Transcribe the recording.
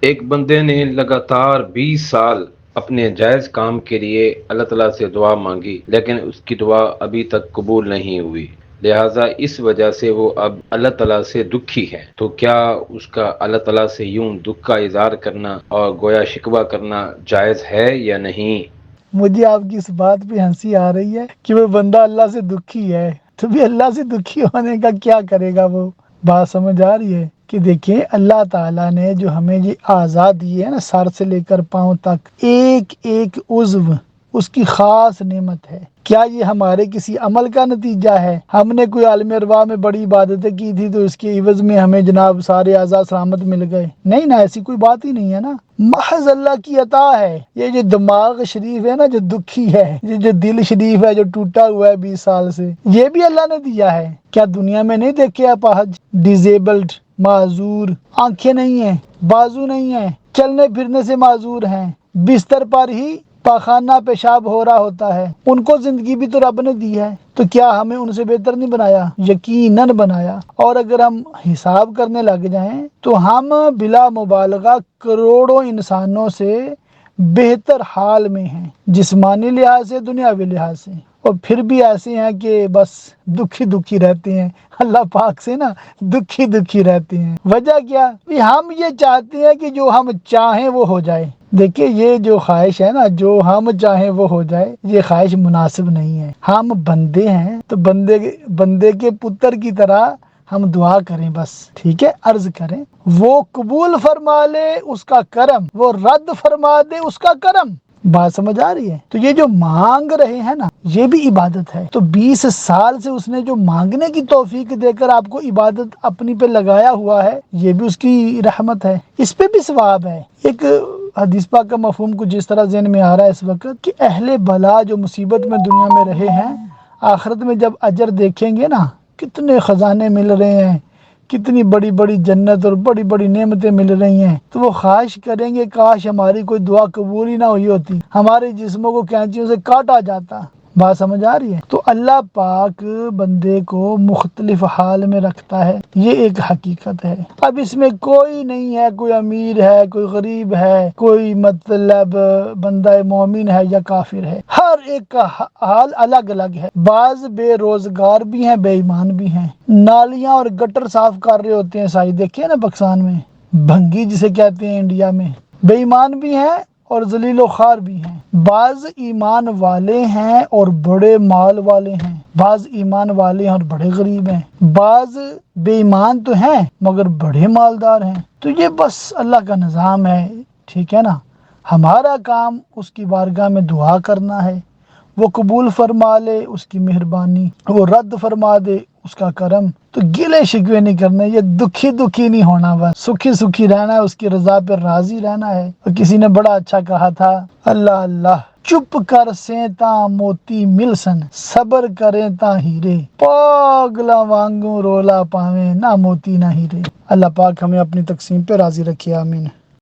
ایک بندے نے لگاتار بیس سال اپنے جائز کام کے لیے اللہ تعالی سے دعا مانگی، لیکن اس کی دعا ابھی تک قبول نہیں ہوئی۔ لہٰذا اس وجہ سے وہ اب اللہ تعالیٰ سے دکھی ہے۔ تو کیا اس کا اللہ تعالیٰ سے یوں دکھ کا اظہار کرنا اور گویا شکوہ کرنا جائز ہے یا نہیں؟ مجھے آپ کی اس بات پہ ہنسی آ رہی ہے کہ وہ بندہ اللہ سے دکھی ہے۔ تو بھی اللہ سے دکھی ہونے کا کیا کرے گا وہ؟ بات سمجھ آ رہی ہے۔ کہ دیکھیں اللہ تعالیٰ نے جو ہمیں یہ آزاد دی ہے نا، سر سے لے کر پاؤں تک، ایک ایک عضو، اس کی خاص نعمت ہے۔ کیا یہ ہمارے کسی عمل کا نتیجہ ہے؟ ہم نے کوئی عالم اروا میں بڑی عبادتیں کی تھی تو اس کے عوض میں ہمیں جناب سارے آزاد سلامت مل گئے۔ نہیں نا، ایسی کوئی بات ہی نہیں ہے نا۔ محض اللہ کی عطا ہے۔ یہ جو دماغ شریف ہے نا، جو دکھی ہے، یہ جو دل شریف ہے، جو ٹوٹا ہوا ہے بیس سال سے، یہ بھی اللہ نے دیا ہے۔ کیا دنیا میں نہیں دیکھے آپ ڈیزیبلڈ معذور۔ آنکھیں نہیں ہیں، بازو نہیں ہیں۔ چلنے پھرنے سے معذور ہیں۔ بستر پر ہی پاخانہ پیشاب ہو رہا ہوتا ہے۔ ان کو زندگی بھی تو رب نے دی ہے۔ تو کیا ہمیں ان سے بہتر نہیں بنایا؟ یقیناً بنایا۔ اور اگر ہم حساب کرنے لگ جائیں تو ہم بلا مبالغہ کروڑوں انسانوں سے بہتر حال میں ہیں، جسمانی لحاظ سے، دنیاوی لحاظ سے۔ اور پھر بھی ایسے ہیں کہ بس دکھی دکھی رہتے ہیں۔ اللہ پاک سے نا دکھی دکھی رہتے ہیں۔ وجہ کیا؟ ہم یہ چاہتے ہیں کہ جو ہم چاہیں وہ ہو جائے۔ دیکھیے، یہ جو خواہش ہے نا، جو ہم چاہیں وہ ہو جائے، یہ خواہش مناسب نہیں ہے۔ ہم بندے ہیں تو بندے بندے کے پتر کی طرح ہم دعا کریں بس، ٹھیک ہے؟ عرض کریں، وہ قبول فرما لے اس کا کرم، وہ رد فرما دے اس کا کرم۔ بات سمجھ آ رہی ہے؟ تو یہ جو مانگ رہے ہیں نا، یہ بھی عبادت ہے۔ تو بیس سال سے اس نے جو مانگنے کی توفیق دے کر آپ کو عبادت اپنی پہ لگایا ہوا ہے، یہ بھی اس کی رحمت ہے۔ اس پہ بھی ثواب ہے۔ ایک حدیث پاک کا مفہوم کو جس طرح ذہن میں آ رہا ہے اس وقت کہ اہل بلا جو مصیبت میں دنیا میں رہے ہیں، آخرت میں جب اجر دیکھیں گے نا کتنے خزانے مل رہے ہیں، کتنی بڑی بڑی جنت اور بڑی بڑی نعمتیں مل رہی ہیں۔ تو وہ خواہش کریں گے، کاش ہماری کوئی دعا قبول ہی نہ ہوئی ہوتی، ہمارے جسموں کو کینچیوں سے کاٹا جاتا۔ بات سمجھ آ رہی ہے؟ تو اللہ پاک بندے کو مختلف حال میں رکھتا ہے، یہ ایک حقیقت ہے۔ اب اس میں کوئی نہیں ہے، کوئی امیر ہے، کوئی غریب ہے، کوئی مطلب بندہ مومن ہے یا کافر ہے۔ ہر ایک کا حال الگ الگ ہے۔ بعض بے روزگار بھی ہیں، بے ایمان بھی ہیں۔ نالیاں اور گٹر صاف کر رہے ہوتے ہیں سائی۔ دیکھے نا پاکستان میں۔ بھنگی جسے کہتے ہیں انڈیا میں۔ بے ایمان بھی ہیں اور ذلیل و خار بھی ہیں۔ بعض ایمان والے ہیں اور بڑے مال والے ہیں۔ بعض ایمان والے ہیں اور بڑے غریب ہیں۔ بعض بے ایمان تو ہیں، مگر بڑے مالدار ہیں۔ تو یہ بس اللہ کا نظام ہے۔ ٹھیک ہے نا؟ ہمارا کام اس کی بارگاہ میں دعا کرنا ہے۔ وہ قبول فرما لے اس کی مہربانی، وہ رد فرما دے اس کا کرم۔ تو گلے شکوے نہیں کرنے، یہ دکھی دکھی نہیں ہونا بس۔ سکھی سکھی رہنا ہے، اس کی رضا پہ راضی رہنا ہے۔ اور کسی نے بڑا اچھا کہا تھا، اللہ اللہ، چپ کر سیتا موتی مل سن صبر کریں تا ہیرے۔ پاگلا وانگو رولا پاویں، نہ موتی نہ ہیرے۔ اللہ پاک ہمیں اپنی تقسیم پہ راضی رکھے، آمین۔